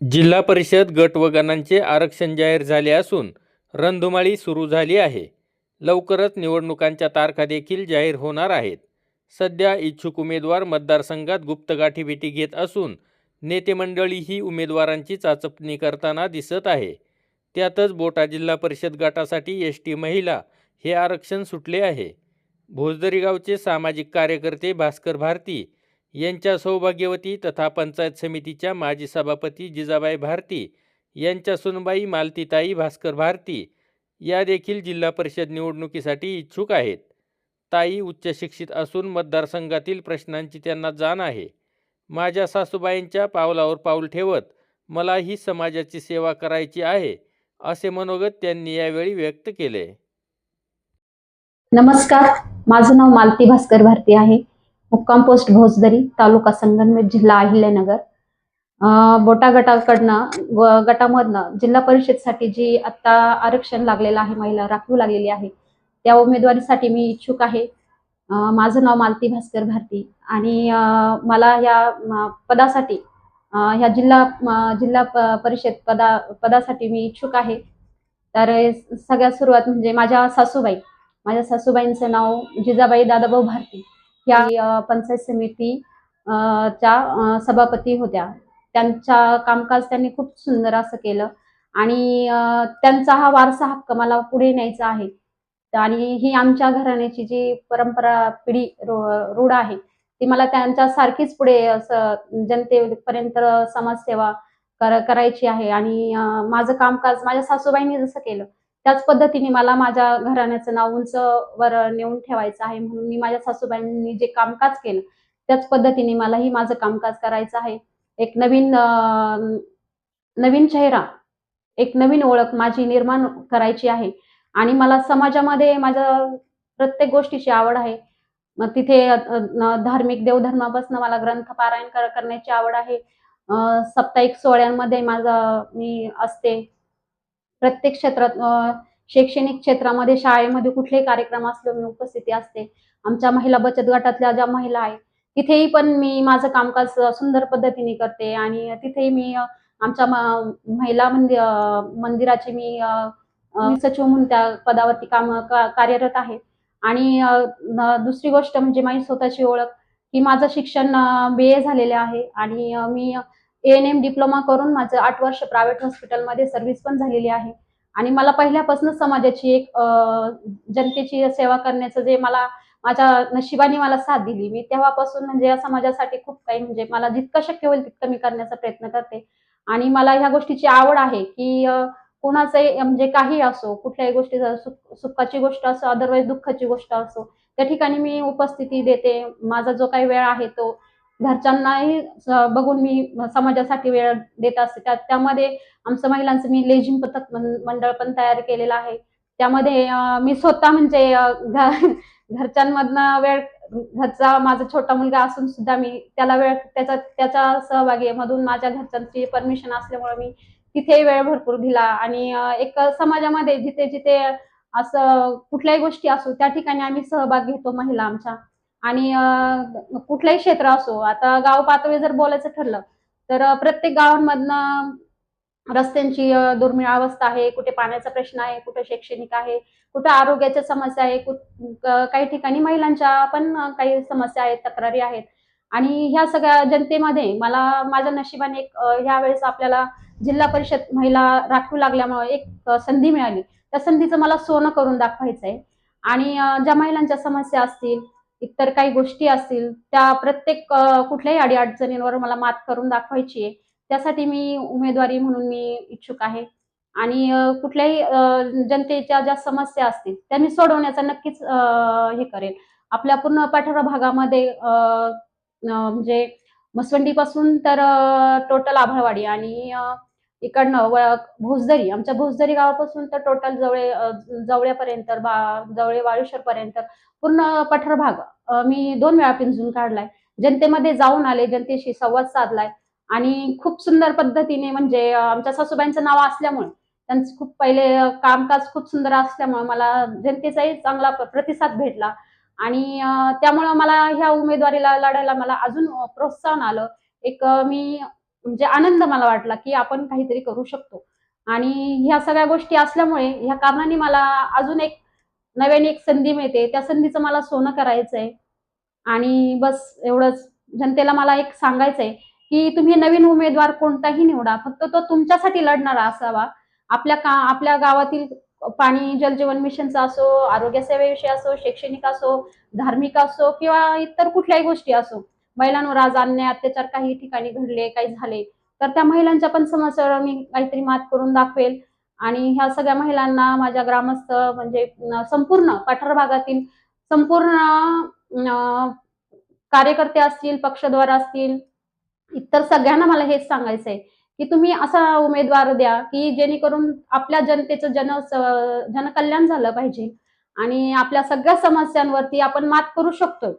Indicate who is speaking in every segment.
Speaker 1: जिल्हा परिषद गट व गणांचे आरक्षण जाहीर झाले असून रणधुमाळी सुरू झाली आहे. लवकरच निवडणुकांच्या तारखा देखील जाहीर होणार आहेत. सध्या इच्छुक उमेदवार मतदारसंघात गुप्त गाठीभेटी घेत असून नेते मंडळीही उमेदवारांची चाचपणी करताना दिसत आहे. त्यातच बोटा जिल्हा परिषद गटासाठी एस टी महिला हे आरक्षण सुटले आहे. भोजदरी गावचे सामाजिक कार्यकर्ते भास्कर भारती यांच्या सौभाग्यवती तथा पंचायत समितीच्या माजी सभापती जिजाबाई भारती यांच्या सुनबाई मालतीताई भास्कर भारती या देखील जिल्हा परिषद निवडणुकीसाठी इच्छुक आहेत. ताई उच्च शिक्षित असून मतदारसंघातील प्रश्नांची त्यांना जाण आहे. माझ्या सासूबाईंच्या पावलावर पाऊल ठेवत मला ही समाजाची सेवा करायची आहे असे मनोगत त्यांनी यावेळी व्यक्त केले.
Speaker 2: नमस्कार माझं नाव मालती भास्कर भारती आहे. मुक्काम पोस्ट भोसदरी तालुका संगमनेर जिल्हा अहिल्यानगर. बोटा गटाकडनं गटामधनं जिल्हा परिषदसाठी जी आता आरक्षण लागलेलं आहे महिला राखीव लागलेली आहे त्या उमेदवारीसाठी मी इच्छुक आहे. माझं नाव मालती भास्कर भारती आणि मला या पदासाठी ह्या जिल्हा जिल्हा परिषद पदा पदासाठी मी इच्छुक आहे. तर सगळ्यात सुरुवात म्हणजे माझ्या सासूबाई माझ्या सासूबाईंचं नाव जिजाबाई दादाभाऊ भारती. या पंचायत समिती च्या सभापती होत्या. त्यांच्या कामकाज त्यांनी खूप सुंदर असं केलं. आणि त्यांचा हा वारसा हक्क मला पुढे न्यायचा आहे. आणि ही आमच्या घराण्याची जी परंपरा पिढी रूढ आहे ती मला त्यांच्या सारखीच पुढे असं जनतेपर्यंत समाजसेवा कर- करायची आहे. आणि माझं कामकाज माझ्या सासूबाईंनी जसं केलं त्याच पद्धतीने मला माझ्या घराण्याचं नाव उंच वर नेऊन ठेवायचं आहे म्हणून मी माझ्या सासूबाईंनी जे कामकाज केलं त्याच पद्धतीने मलाही माझं कामकाज करायचं आहे. एक नवीन नवीन चेहरा एक नवीन ओळख माझी निर्माण करायची आहे. आणि मला समाजामध्ये माझ्या प्रत्येक गोष्टीची आवड आहे. मग तिथे धार्मिक देवधर्मापासून मला ग्रंथ पारायण कर- करण्याची आवड आहे. साप्ताहिक सोहळ्यांमध्ये माझं मी असते. प्रत्येक क्षेत्रात शैक्षणिक क्षेत्रामध्ये शाळेमध्ये कुठलेही कार्यक्रम असलो मी उपस्थिती असते. आमच्या महिला बचत गटातल्या ज्या महिला आहेत तिथेही पण मी माझं कामकाज सुंदर पद्धतीने करते आणि तिथेही मी आमच्या महिला मंदिर मंदिराची मी सचिव म्हणून त्या पदावरती काम का- कार्यरत आहे. आणि दुसरी गोष्ट म्हणजे माझी स्वतःची ओळख की माझं शिक्षण बी ए झालेले आहे आणि मी ए एन एम डिप्लोमा करून माझं आठ वर्ष प्रायव्हेट हॉस्पिटलमध्ये सर्व्हिस पण झालेली आहे. आणि मला पहिल्यापासून समाजाची एक जनतेची सेवा करण्याचं जे मला माझ्या नशिबाने मला साथ दिली. मी तेव्हापासून म्हणजे या समाजासाठी खूप काही म्हणजे मला जितकं शक्य होईल तितकं मी करण्याचा प्रयत्न करते. आणि मला ह्या गोष्टीची आवड आहे की कोणाचंही म्हणजे काही असो कुठल्याही गोष्टी सुख सुखाची गोष्ट असो अदरवाईज दुःखाची गोष्ट असो त्या ठिकाणी मी उपस्थिती देते. माझा जो काही वेळ आहे तो घरच्यांनाही स- बघून मी समाजासाठी वेळ देत असते. त्या त्यामध्ये आमचं महिलांचं मी लेझिम पथक मंडळ पण तयार केलेलं आहे. त्यामध्ये मी स्वतः म्हणजे घरच्यांमधनं वेळ घरचा माझा छोटा मुलगा असून सुद्धा मी त्याला वेळ त्याचा त्याच्या सहभागी मधून माझ्या घरच्यांची परमिशन असल्यामुळे मी तिथे वेळ भरपूर दिला. आणि एक समाजामध्ये जिथे जिथे असं कुठल्याही गोष्टी असो त्या ठिकाणी आम्ही सहभाग घेतो महिला आमच्या. आणि कुठलंही क्षेत्र असो आता गाव पातळी जर बोलायचं ठरलं तर प्रत्येक गावांमधनं रस्त्यांची दुर्मिळ अवस्था आहे कुठे पाण्याचा प्रश्न आहे कुठे शैक्षणिक आहे कुठे आरोग्याच्या समस्या आहे कुठ- काही ठिकाणी महिलांच्या पण काही समस्या आहेत तक्रारी आहेत. आणि ह्या सगळ्या जनतेमध्ये मला माझ्या नशिबाने एक ह्या वेळेस आपल्याला जिल्हा परिषद महिला राखीव लागल्यामुळे एक संधी मिळाली. त्या संधीचं मला सोनं करून दाखवायचं आहे आणि ज्या महिलांच्या समस्या असतील इतर काही गोष्टी असतील त्या प्रत्येक कुठल्याही अडीअडचणींवर मला मात करून दाखवायची आहे. त्यासाठी मी उमेदवारी म्हणून मी इच्छुक आहे. आणि कुठल्याही जनतेच्या ज्या समस्या असतील त्या मी सोडवण्याचा नक्कीच हे करेल आपल्या पूर्ण पाठोरा भागामध्ये म्हणजे मसवंडीपासून तर टोटल आभाळवाडी आणि इकडनं व- भोसदरी आमच्या भोसदरी गावापासून तर टोटल जवळे जवळेपर्यंत जवळ्यापर्यंत बा जवळे वाळुशरपर्यंत पूर्ण पठार भाग मी दोन वेळा पिंजून काढलाय. जनतेमध्ये जाऊन आले जनतेशी संवाद साधलाय. आणि खूप सुंदर पद्धतीने म्हणजे आमच्या सासूबाईंचं नाव असल्यामुळे त्यांचं खूप पहिले कामकाज खूप सुंदर असल्यामुळे मला जनतेचाही चांगला प्रतिसाद भेटला. आणि त्यामुळं मला ह्या उमेदवारीला लढायला मला अजून प्रोत्साहन आलं. एक मी म्हणजे आनंद मला वाटला की आपण काहीतरी करू शकतो. आणि ह्या सगळ्या गोष्टी असल्यामुळे ह्या कारणाने मला अजून एक नव्याने एक संधी मिळते. त्या संधीचं मला सोनं करायचंय. आणि बस एवढंच. जनतेला मला एक सांगायचंय की तुम्ही नवीन उमेदवार कोणताही निवडा. फक्त तो तुमच्यासाठी लढणारा असावा. आपल्या का आपल्या गावातील पाणी जलजीवन मिशनचा असो आरोग्य सेवेविषयी असो शैक्षणिक असो धार्मिक असो किंवा इतर कुठल्याही गोष्टी असो. महिलांवर आज अन्याय अत्याचार काही ठिकाणी घडले काही झाले. तर त्या महिलांच्या पण समस्यावर मी काहीतरी मात करून दाखवेल. आणि ह्या सगळ्या महिलांना माझ्या ग्रामस्थ म्हणजे संपूर्ण पठार भागातील संपूर्ण कार्यकर्ते असतील पक्षद्वार असतील इतर सगळ्यांना मला हेच सांगायचंय की तुम्ही असा उमेदवार द्या की जेणेकरून आपल्या जनतेचं जन जनकल्याण झालं पाहिजे. आणि आपल्या सगळ्या समस्यांवरती आपण मात करू शकतोय.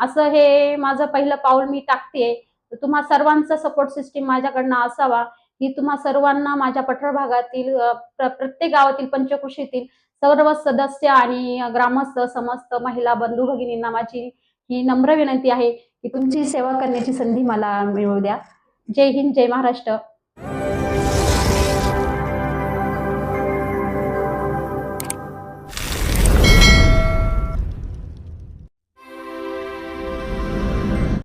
Speaker 2: असं हे माझं पहिलं पाऊल मी टाकते तर तुम्हा सर्वांचा सपोर्ट सिस्टीम माझ्याकडनं असावा. की तुम्हा सर्वांना माझ्या पठार भागातील प्र- प्रत्येक गावातील पंचकृषीतील सर्व सदस्य आणि ग्रामस्थ समस्त महिला बंधू भगिनींना माझी ही नम्र विनंती आहे की तुमची सेवा करण्याची संधी मला मिळवू द्या. जय हिंद जय महाराष्ट्र.